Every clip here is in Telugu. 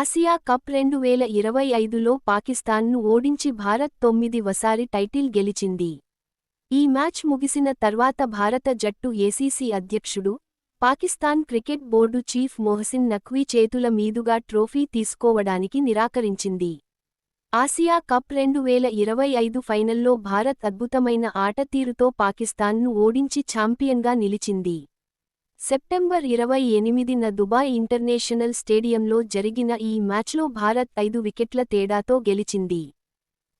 ఆసియా కప్ రెండు వేల ఇరవై ఐదులో పాకిస్తాన్ను ఓడించి భారత్ తొమ్మిది వసారి టైటిల్ గెలిచింది. ఈ మ్యాచ్ ముగిసిన తర్వాత భారత జట్టు ఏసీసీ అధ్యక్షుడు Pakistan cricket board chief Mohsin Naqvi చేతుల మీదుగా ట్రోఫీ తీసుకోవడానికి నిరాకరించింది. ఆసియా కప్ రెండు వేల ఇరవై ఐదు ఫైనల్లో భారత్ అద్భుతమైన ఆటతీరుతో పాకిస్తాన్ను ఓడించి ఛాంపియన్గా నిలిచింది. సెప్టెంబర్ ఇరవై ఎనిమిదిన దుబాయ్ ఇంటర్నేషనల్ స్టేడియంలో జరిగిన ఈ మ్యాచ్లో భారత్ ఐదు వికెట్ల తేడాతో గెలిచింది.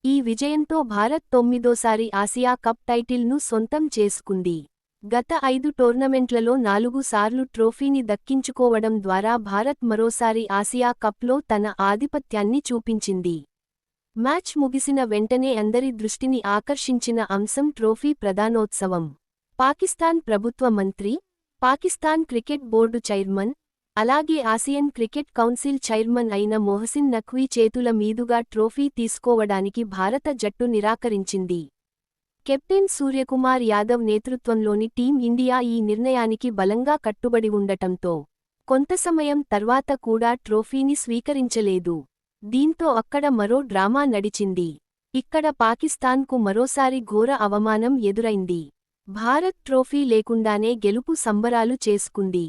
ఈ విజయంతో భారత్ తొమ్మిదోసారి ఆసియా కప్ టైటిల్ను సొంతం చేసుకుంది. గత ఐదు టోర్నమెంట్లలో నాలుగు సార్లు ట్రోఫీని దక్కించుకోవడం ద్వారా భారత్ మరోసారి ఆసియా కప్లో తన ఆధిపత్యాన్ని చూపించింది. మ్యాచ్ ముగిసిన వెంటనే అందరి దృష్టిని ఆకర్షించిన అంశం ట్రోఫీ ప్రధానోత్సవం. పాకిస్తాన్ ప్రభుత్వ మంత్రి పాకిస్తాన్ క్రికెట్ బోర్డు చైర్మన్ అలాగే ఆసియన్ క్రికెట్ కౌన్సిల్ చైర్మన్ అయిన మొహసిన్ నఖ్వీ చేతుల మీదుగా ట్రోఫీ తీసుకోవడానికి భారత జట్టు నిరాకరించింది. కెప్టెన్ సూర్యకుమార్ యాదవ్ నేతృత్వంలోని టీం ఇండియా ఈ నిర్ణయానికి బలంగా కట్టుబడి ఉండటంతో కొంత సమయం తర్వాత కూడా ట్రోఫీని స్వీకరించలేదు. దీంతో అక్కడ మరో డ్రామా నడిచింది. ఇక్కడ పాకిస్తాన్కు మరోసారి ఘోర అవమానం ఎదురైంది. భారత్ ట్రోఫీ లేకుండానే గెలుపు సంబరాలు చేసుకుంది.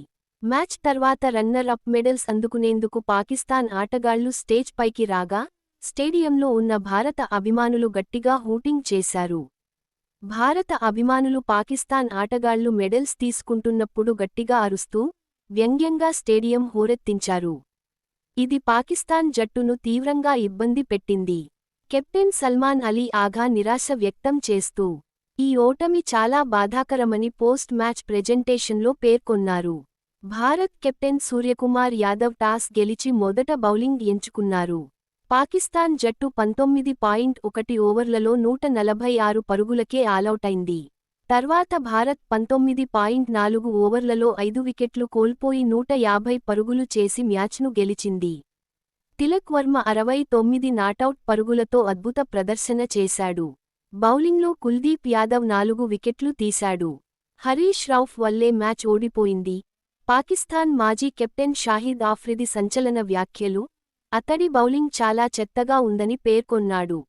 మ్యాచ్ తర్వాత రన్నర్ అప్ మెడల్స్ అందుకునేందుకు పాకిస్తాన్ ఆటగాళ్ళు స్టేజ్ పైకి రాగా స్టేడియంలో ఉన్న భారత అభిమానులు గట్టిగా హూటింగ్ చేశారు. భారత అభిమానులు పాకిస్తాన్ ఆటగాళ్ళు మెడల్స్ తీసుకుంటున్నప్పుడు గట్టిగా అరుస్తూ వ్యంగ్యంగా స్టేడియం హోరెత్తించారు. ఇది పాకిస్తాన్ జట్టును తీవ్రంగా ఇబ్బంది పెట్టింది. కెప్టెన్ సల్మాన్ అలీ ఆఘా నిరాశ వ్యక్తం చేస్తూ ఈ ఓటమి చాలా బాధాకరమని పోస్ట్ మ్యాచ్ ప్రెజెంటేషన్లో పేర్కొన్నారు. భారత్ కెప్టెన్ సూర్యకుమార్ యాదవ్ టాస్ గెలిచి మొదట బౌలింగ్ ఎంచుకున్నారు. పాకిస్తాన్ జట్టు పంతొమ్మిది పాయింట్ ఒకటి ఓవర్లలో నూట నలభై ఆరు పరుగులకే ఆలౌటైంది తర్వాత భారత్ పంతొమ్మిది పాయింట్ నాలుగు ఓవర్లలో ఐదు వికెట్లు కోల్పోయి నూట యాభై పరుగులు చేసి మ్యాచ్ను గెలిచింది. తిలక్ వర్మ అరవై తొమ్మిది నాటౌట్ పరుగులతో అద్భుత ప్రదర్శన చేశాడు. బౌలింగ్లో కుల్దీప్ యాదవ్ నాలుగు వికెట్లు తీశాడు. హరీష్ రౌఫ్ వల్లే మ్యాచ్ ఓడిపోయింది. పాకిస్తాన్ మాజీ కెప్టెన్ షాహిద్ ఆఫ్రిది సంచలన వ్యాఖ్యలు. అతడి బౌలింగ్ చాలా చెత్తగా ఉందని పేర్కొన్నాడు.